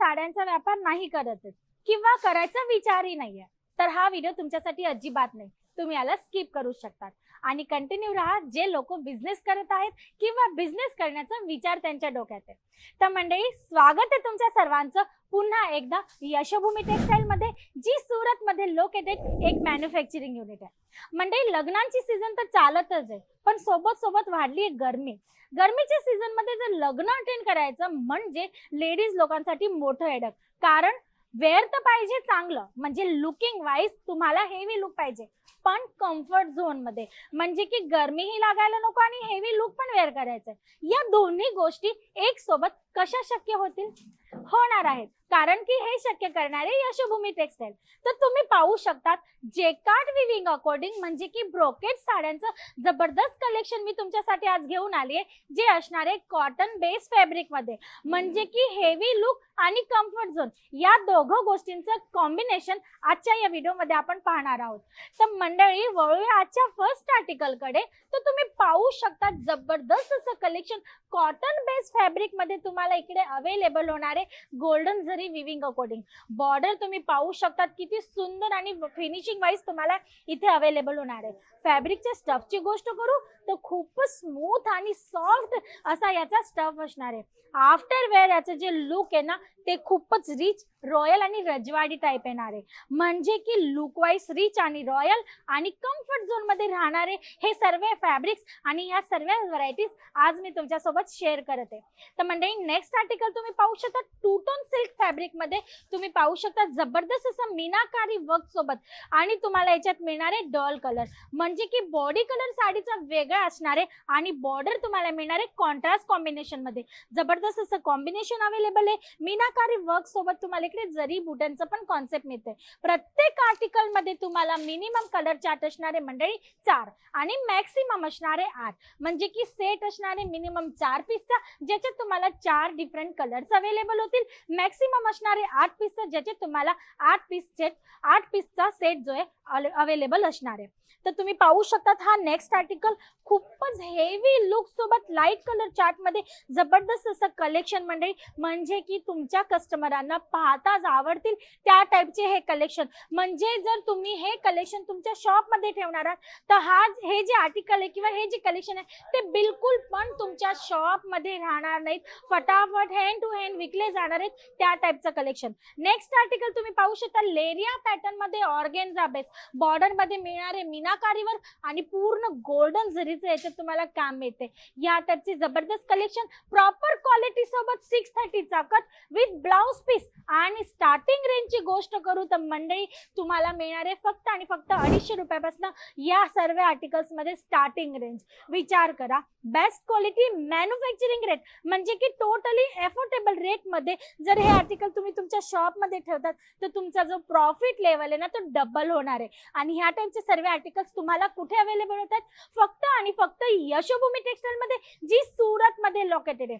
साड्यांचा व्यापार नाही करत किंवा करायचा विचारही नाहीये. तर हा व्हिडिओ तुमच्यासाठी अजिबात नाही. तुम्ही याला स्किप करू शकतात. आणि कंटिन्यू राहा जे लोक बिझनेस करत आहेत किंवा बिझनेस करण्याचा विचार त्यांच्या डोक्यात आहे. तर मंडळी स्वागत आहे तुमच्या सर्वांचं. पुन्हा एकदा यशभूमी टेक्सटाईल मध्ये जी सुरत मध्ये लोकेटेड एक मॅन्युफॅक्चरिंग युनिट आहे. मंडळी लग्नांची सीझन तर चालतच आहे पण सोबत सोबत वाढली आहे गर्मी. गर्मीच्या सीझनमध्ये जर लग्न अटेंड करायचं म्हणजे लेडीज लोकांसाठी मोठं हेडक कारण वेअर तर पाहिजे चांगलं. म्हणजे लुकिंग वाईज तुम्हाला हेवी लुक पाहिजे. पण कम्फर्ट झोनमध्ये म्हणजे की गरमीही लागायला नको आणि हेवी लुक पण वेअर करायचंय. या दोन्ही गोष्टी एक सोबत कशा शक्य होतील? होणार आहेत. कारण की हे शक्य करणारे यशोभूमी टेक्सटाईल तर तुम्ही पाहू शकतात जेकार्ड विविंग अकॉर्डिंग म्हणजे की ब्रोकेट साड्यांचं जबरदस्त कलेक्शन मी तुमच्यासाठी आज घेऊन आली आहे जे असणार आहे कॉटन बेस फॅब्रिकमध्ये. म्हणजे की हेवी लुक आणि कम्फर्ट झोन या दोघं गोष्टींचं कॉम्बिनेशन आजच्या या व्हिडिओमध्ये आपण पाहणार आहोत. तर मंडळी वळूया आजच्या फर्स्ट आर्टिकलकडे. तर तुम्ही पाहू शकता जबरदस्त असं कलेक्शन कॉटन बेस फॅब्रिकमध्ये तुम्हाला इकडे अवेलेबल होणार आहे. Golden zari weaving according border तुम्ही पाहू शकतात किती सुंदर आणि फिनिशिंग वाईज तुम्हाला इथे अवेलेबल होणार आहे. फॅब्रिकच्या स्टफची गोष्ट करू तर खूपच स्मूथ आणि सॉफ्ट असा याचा स्टफ असणार आहे. आफ्टर वेअर याचं जे लुक आहे ना ते खूपच रिच रॉयल आणि रजवाडी टाईप येणार आहे. म्हणजे की लुक वाईज रिच आणि रॉयल आणि कम्फर्ट झोनमध्ये राहणारे हे सर्व फॅब्रिक्स आणि या सर्व व्हरायटीज आज मी तुमच्यासोबत शेअर करत. आहे तर मंडळी नेक्स्ट आर्टिकल तुम्ही पाहू शकता टू टोन सिल्क फॅब्रिकमध्ये तुम्ही पाहू शकता जबरदस्त असं मीनाकारी वर्क सोबत. आणि तुम्हाला याच्यात मिळणार आहे डॉल कलर म्हणजे की बॉडी कलर साडीचा वेगळा असणार आहे आणि बॉर्डर तुम्हाला मिळणार आहे कॉन्ट्रास्ट कॉम्बिनेशनमध्ये. जबरदस्त असं कॉम्बिनेशन अवेलेबल आहे. मीनाकारी वर्क सोबत तुम्हाला इकडे जरी बुटांचं पण कॉन्सेप्ट मिळते प्रत्येक आर्टिकलमध्ये तुम्हाला मिनिमम कलर चार्ट असणारे मंडळी चार आणि मॅक्सिमम असणारे आठ. म्हणजे की सेट असणारे मिनिमम चार पीसचा ज्याच्यात तुम्हाला चार डिफरंट कलर्स अवेलेबल होतील मॅक्सिमम असणारे आठ पीसचा ज्याचे तुम्हाला आठ पीस सेट आठ पीसचा सेट जो आहे अवेलेबल असणार आहे. तर तुम्ही पाहू शकतात हा नेक्स्ट आर्टिकल खूपच हेवी लुक सोबत लाइट कलर चार्टमध्ये जबरदस्त असं कलेक्शन मंडळी. म्हणजे की तुमच्या कस्टमरांना पाहताच आवडतील त्या टाईपचे हे कलेक्शन म्हणजे जर तुम्ही हे कलेक्शन तुमच्या शॉपमध्ये ठेवणार आहात तर हा हे जे आर्टिकल आहे किंवा हे जे कलेक्शन आहे ते बिलकुल पण तुमच्या शॉपमध्ये राहणार नाहीत. फटाफट हँड टू हँड विकले जाणार आहेत त्या टाईपचं कलेक्शन नेक्स्ट आर्टिकल तुम्ही पाहू शकता लेरिया पॅटर्नमध्ये ऑर्गेन्झा बेस. बॉर्डरमध्ये मिळणारे मीनाकारीवर आणि पूर्ण गोल्डन झरीचं याच्यात तुम्हाला काम मिळते. या टाईपचे जबरदस्त कलेक्शन प्रॉपर क्वालिटी सोबत सिक्स थर्टीचा कट विथ ब्लाउज पीस आणि स्टार्टिंग रेंजची गोष्ट करू तर मंडळी तुम्हाला मिळणारे फक्त आणि फक्त अडीचशे रुपयापासून या सर्व आर्टिकल्समध्ये स्टार्टिंग रेंज विचार करा. बेस्ट क्वालिटी मॅन्युफॅक्चरिंग रेट म्हणजे की टोटली एफोर्डेबल रेटमध्ये मध्ये जर हे आर्टिकल तुम्ही तुमच्या शॉपमध्ये ठेवतात तर तुमचा जो प्रॉफिट लेवल आहे ना तो डबल होणार आहे. आणि ह्या टाईपचे सर्व आर्टिकल्स तुम्हाला कुठे अवेलेबल होतात? फक्त आणि फक्त यशोभूमी टेक्सटाईल मध्ये जी सुरत मध्ये लोकेटेड आहे.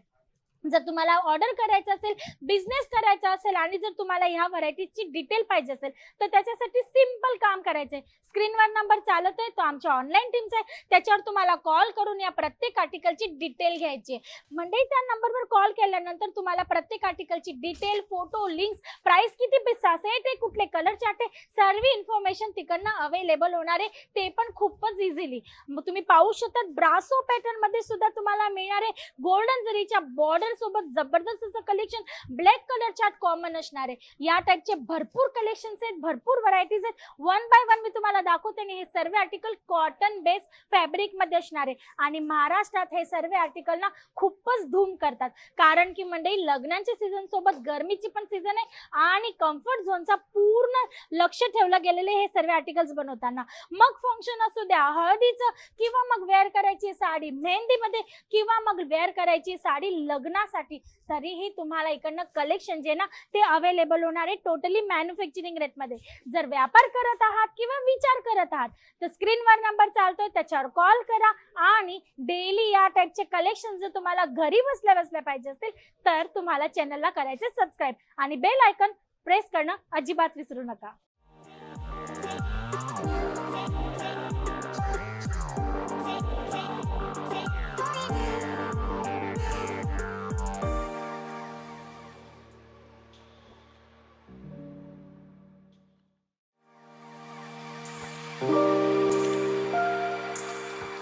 जर तुम्हाला ऑर्डर करायचं असेल बिझनेस करायचा असेल आणि जर तुम्हाला ह्या व्हरायटीची डिटेल पाहिजे असेल तर त्याच्यासाठी सिंपल काम करायचंय. स्क्रीनवर नंबर चालत आहे तो आमच्या ऑनलाईन टीमचा आहे. त्याच्यावर तुम्हाला कॉल करून या प्रत्येक आर्टिकलची डिटेल घ्यायची आहे. म्हणजे त्या नंबरवर कॉल केल्यानंतर तुम्हाला प्रत्येक आर्टिकलची डिटेल फोटो लिंक्स प्राइस किती पिस्सा सेट आहे कुठले कलर चार्ट आहे सर्व इन्फॉर्मेशन तिकडनं अवेलेबल होणार आहे. ते पण खूपच इझिली मग तुम्ही पाहू शकता ब्रासो पॅटर्नमध्ये सुद्धा तुम्हाला मिळणार आहे. गोल्डन जरीच्या बॉर्डर सोबत जबरदस्त असं collection black colour chart common असणार आहे. या टाईपचे भरपूर कलेक्शन आहेत भरपूर व्हरायटीज आहेत. वन बाय वन मी तुम्हाला दाखवते आणि हे सर्व आर्टिकल कॉटन बेस फॅब्रिकमध्ये असणार आहे. आणि महाराष्ट्रात हे सर्व आर्टिकल ना खूपच धूम करतात. कारण की मंडळी लग्नाच्या सीझन सोबत गरमीची पण सीझन आहे आणि कम्फर्ट झोनचा पूर्ण लक्ष ठेवलं गेलेले हे सर्व आर्टिकल्स बनवताना. मग फंक्शन असू द्या हळदीचं किंवा मग वेअर करायची साडी मेहंदीमध्ये किंवा मग वेअर करायची साडी लग्नासाठी तरीही तुम्हाला इकडनं कलेक्शन जे ना ते अवेलेबल होणार आहे टोटली मॅन्युफॅक्चरिंग रेटमध्ये जर व्यापार करत आहात किंवा विचार करत आहात तर स्क्रीनवर नंबर चालतोय त्याच्यावर कॉल करा आणि डेली या टाईपचे कलेक्शन जर तुम्हाला घरी बसल्या बसल्या पाहिजे असतील तर तुम्हाला चॅनलला करायचे सबस्क्राईब आणि बेल आयकन प्रेस करणं अजिबात विसरू नका.